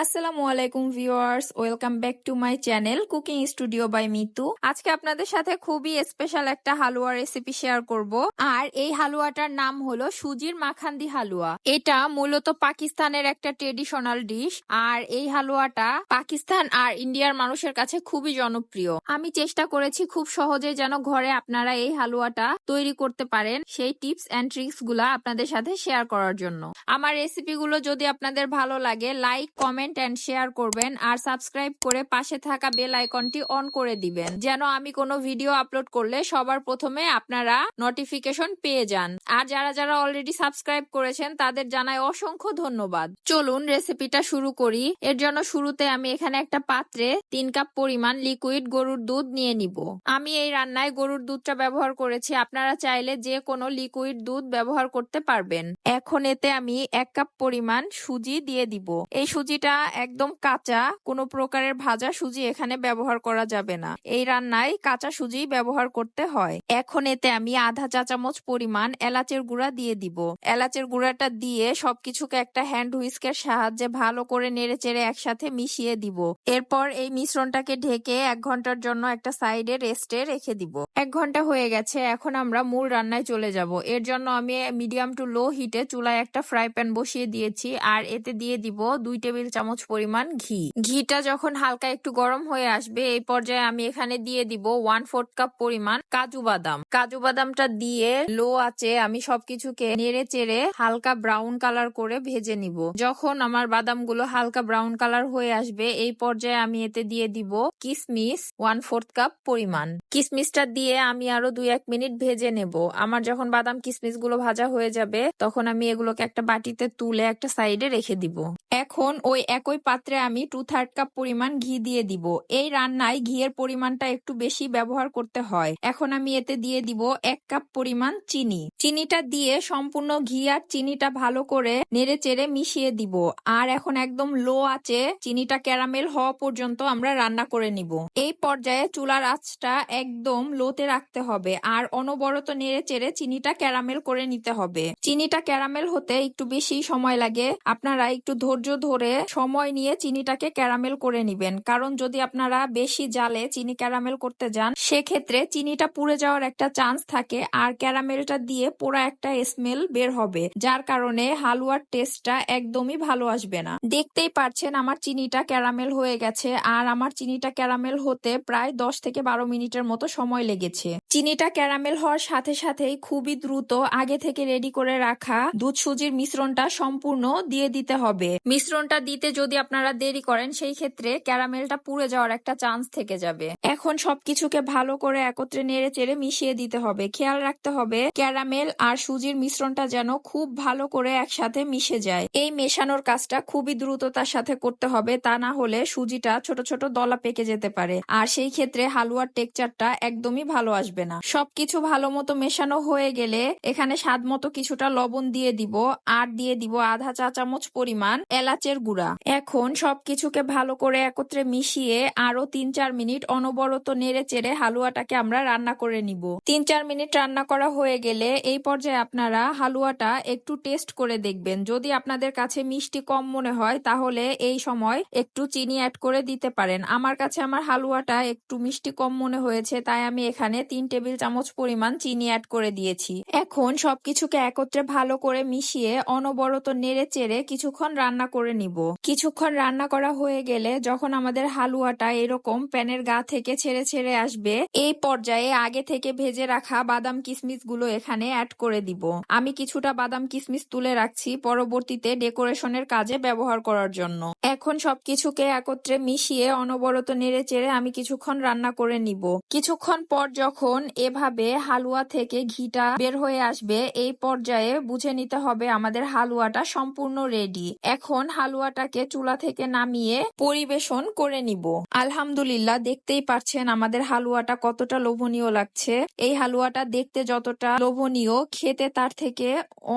আসসালামু আলাইকুম viewers welcome back to my channel cooking studio by Mitu আজকে আপনাদের সাথে খুবই স্পেশাল একটা হালুয়া রেসিপি শেয়ার করব। আর এই হালুয়াটার নাম হলো সুজির মাখান্দি হালুয়া। এটা মূলত পাকিস্তানের একটা ট্রেডিশনাল ডিশ আর এই হালুয়াটা পাকিস্তান আর ইন্ডিয়ার মানুষের কাছে খুবই জনপ্রিয়। আমি চেষ্টা করেছি খুব সহজে যেন ঘরে আপনারা এই হালুয়াটা তৈরি করতে পারেন। সেই টিপস অ্যান্ড ট্রিক্সগুলা আপনাদের সাথে শেয়ার করার জন্য। আমার রেসিপিগুলো যদি আপনাদের ভালো লাগে লাইক কমেন্ট অ্যান্ড শেয়ার করবেন আর সাবস্ক্রাইব করে পাশে থাকা বেল আইকনটি অন করে দিবেন, যেন আমি কোনো ভিডিও আপলোড করলে সবার প্রথমে আপনারা নোটিফিকেশন পেয়ে যান। আর যারা যারা অলরেডি সাবস্ক্রাইব করেছেন, তাদের জানাই অসংখ্য ধন্যবাদ। চলুন রেসিপিটা শুরু করি। এর জন্য শুরুতে আমি এখানে একটা পাত্রে তিন কাপ পরিমাণ লিকুইড গরুর দুধ নিয়ে নিব। আমি এই রান্নায় গরুর দুধটা ব্যবহার করেছি। আপনারা চাইলে যে কোনো লিকুইড দুধ ব্যবহার করতে পারবেন। এখন এতে আমি এক কাপ পরিমাণ সুজি দিয়ে দিব। এই সুজিটা একদম কাঁচা, কোনো প্রকারের ভাজা সুজি এখানে ব্যবহার করা যাবে না। এই রান্নায় কাঁচা সুজি ব্যবহার করতে হয়। এখন এতে আমি আধা চা চামচ পরিমাণ এলাচের গুঁড়া দিয়ে দিব। এলাচের গুঁড়াটা দিয়ে সবকিছুকে একটা হ্যান্ড হুইস্কের সাহায্যে ভালো করে নেড়ে চেড়ে একসাথে মিশিয়ে দিব। এরপর এই মিশ্রণটাকে ঢেকে এক ঘণ্টার জন্য একটা সাইডে রেস্টে রেখে দিব। এক ঘণ্টা হয়ে গেছে, এখন আমরা মূল রান্নায় চলে যাব। এর জন্য আমি মিডিয়াম টু লো হিটে চুলায় একটা ফ্রাই প্যান বসিয়ে দিয়েছি। আর এতে দিয়ে দিব দুই টেবিল চামচ পরিমাণ ঘি। ঘিটা যখন হালকা একটু গরম হয়ে আসবে, এই পর্যায়ে আমি এখানে দিয়ে দিব ওয়ান ফোর্থ কাপ পরিমাণ কাজু বাদাম। কাজু বাদামটা দিয়ে লো আছে আমি সবকিছুকে নেড়ে চেড়ে হালকা ব্রাউন কালার করে ভেজে নিব। যখন আমার বাদামগুলো হালকা ব্রাউন কালার হয়ে আসবে, এই পর্যায়ে আমি এতে দিয়ে দিব কিসমিস ওয়ান ফোর্থ কাপ পরিমাণ। কিসমিসটা দিয়ে আমি আরও দুই এক মিনিট ভেজে নেব। আমার যখন বাদাম কিসমিসগুলো ভাজা হয়ে যাবে, তখন আমি এগুলোকে একটা বাটিতে তুলে একটা সাইডে রেখে দিব। এখন ওই একই পাত্রে আমি টু থার্ড কাপ পরিমাণ ঘি দিয়ে দিব। এই রান্নায় ঘিয়ের পরিমাণটা একটু বেশি ব্যবহার করতে হয়। এখন আমি এতে দিয়ে দিব এক কাপ পরিমাণ চিনি। চিনিটা দিয়ে সম্পূর্ণ ঘি আর চিনিটা ভালো করে নেড়ে চেড়ে মিশিয়ে দিব। আর এখন একদম লো আছে চিনিটা ক্যারামেল হওয়া পর্যন্ত আমরা রান্না করে নিব। এই পর্যায়ে চুলার আঁচটা একদম লোতে রাখতে হবে। আর অনবরত নেড়ে চেড়ে চিনিটা ক্যারামেল করে নিতে হবে। চিনিটা ক্যারামেল হতে একটু বেশি সময় লাগে। আপনারা একটু ধৈর্য ধরে সময় নিয়ে চিনিটাকে ক্যারামেল করে নিবেন। কারণ যদি আপনারা বেশি জালে চিনি ক্যারামেল করতে যান, সেক্ষেত্রে চিনিটা পুড়ে যাওয়ার একটা চান্স থাকে আর ক্যারামেলটা দিয়ে পোড়া একটা স্মেল বের হবে, যার কারণে হালুয়ার টেস্টটা একদমই ভালো আসবে না। দেখতেই পারছেন আমার চিনিটা ক্যারামেল হয়ে গেছে আর আমার চিনিটা ক্যারামেল হতে প্রায় দশ থেকে বারো মিনিটের মতো সময় লেগেছে। চিনিটা ক্যারামেল হওয়ার সাথে সাথেই খুবই দ্রুত আগে থেকে রেডি করে রাখা দুধ সুজির মিশ্রণটা সম্পূর্ণ দিয়ে দিতে হবে। মিশ্রণটা দিতে যদি আপনারা দেরি করেন, সেই ক্ষেত্রে ক্যারামেলটা পুড়ে যাওয়ার একটা চান্স থেকে যাবে। এখন সবকিছুকে ভালো করে একত্রে নেড়ে চেড়ে মিশিয়ে দিতে হবে। খেয়াল রাখতে হবে, ক্যারামেল আর সুজির মিশ্রণটা যেন খুব ভালো করে একসাথে মিশে যায়। এই মেশানোর কাজটা খুবই দ্রুততার সাথে করতে হবে, তা না হলে সুজিটা ছোট ছোট দলা পেকে যেতে পারে। আর সেই ক্ষেত্রে হালুয়ার টেক্সচারটা একদমই ভালো আসবে না। সবকিছু ভালো মতো মেশানো হয়ে গেলে এখানে স্বাদ মতো কিছুটা লবণ দিয়ে দিব, আর দিয়ে দিব আধা চা চামচ পরিমাণ এলাচের গুঁড়া। এখন সবকিছুকে ভালো করে একত্রে মিশিয়ে আরও তিন চার মিনিট অনবরত নেড়ে চেড়ে হালুয়াটাকে আমরা রান্না করে নিব। তিন চার মিনিট রান্না করা হয়ে গেলে এই পর্যায়ে আপনারা হালুয়াটা একটু টেস্ট করে দেখবেন। যদি আপনাদের কাছে মিষ্টি কম মনে হয়, তাহলে এই সময় একটু চিনি অ্যাড করে দিতে পারেন। আমার কাছে আমার হালুয়াটা একটু মিষ্টি কম মনে হয়েছে, তাই আমি এখানে তিন টেবিল চামচ পরিমাণ চিনি অ্যাড করে দিয়েছি। এখন সবকিছুকে একত্রে ভালো করে মিশিয়ে অনবরত নেড়ে চেড়ে কিছুক্ষণ রান্না করে নিব। কিছুক্ষণ রান্না করা হয়ে গেলে যখন আমাদের হালুয়াটা এরকম প্যানের গা থেকে ছেড়ে ছেড়ে আসবে, এই পর্যায়ে আগে থেকে ভেজে রাখা বাদাম কিসমিসগুলো এখানে অ্যাড করে দিব। আমি কিছুটা বাদাম কিসমিস তুলে রাখছি পরবর্তীতে ডেকোরেশনের কাজে ব্যবহার করার জন্য। এখন সবকিছুকে একত্রে মিশিয়ে অনবরত নেড়ে চেড়ে আমি কিছুক্ষণ রান্না করে নিব। কিছুক্ষণ পর যখন এভাবে হালুয়া থেকে ঘিটা বের হয়ে আসবে, এই পর্যায়ে বুঝে নিতে হবে আমাদের হালুয়াটা সম্পূর্ণ রেডি এখন হালুয়াটাকে চুলা থেকে নামিয়ে পরিবেশন করে নিব। আলহামদুলিল্লাহ, দেখতেই পাচ্ছেন আমাদের হালুয়াটা কতটা লোভনীয় লাগছে। এই হালুয়াটা দেখতে যতটা লোভনীয়, খেতে তার থেকে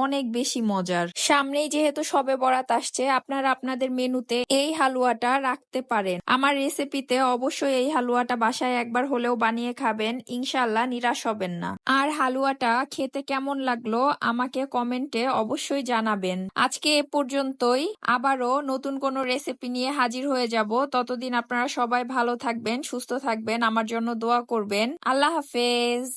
অনেক বেশি মজার। সামনেই যেহেতু সবে বরাত আসছে, আপনারা আপনাদের মেনুতে এই হালুয়াটা রাখতে পারেন। আমার রেসিপিতে অবশ্যই এই হালুয়াটা বাসায় একবার হলেও বানিয়ে খাবেন ইনশাল্লাহ নিরাশ হবেন না। আর হালুয়াটা খেতে কেমন লাগল, আমাকে কমেন্টে অবশ্যই জানাবেন। আজকে এ পর্যন্তই, আবারও নতুন নতুন কোনো রেসিপি নিয়ে হাজির হয়ে যাব। ততদিন আপনারা সবাই ভালো থাকবেন, সুস্থ থাকবেন। আমার জন্য দোয়া করবেন। আল্লাহ হাফেজ।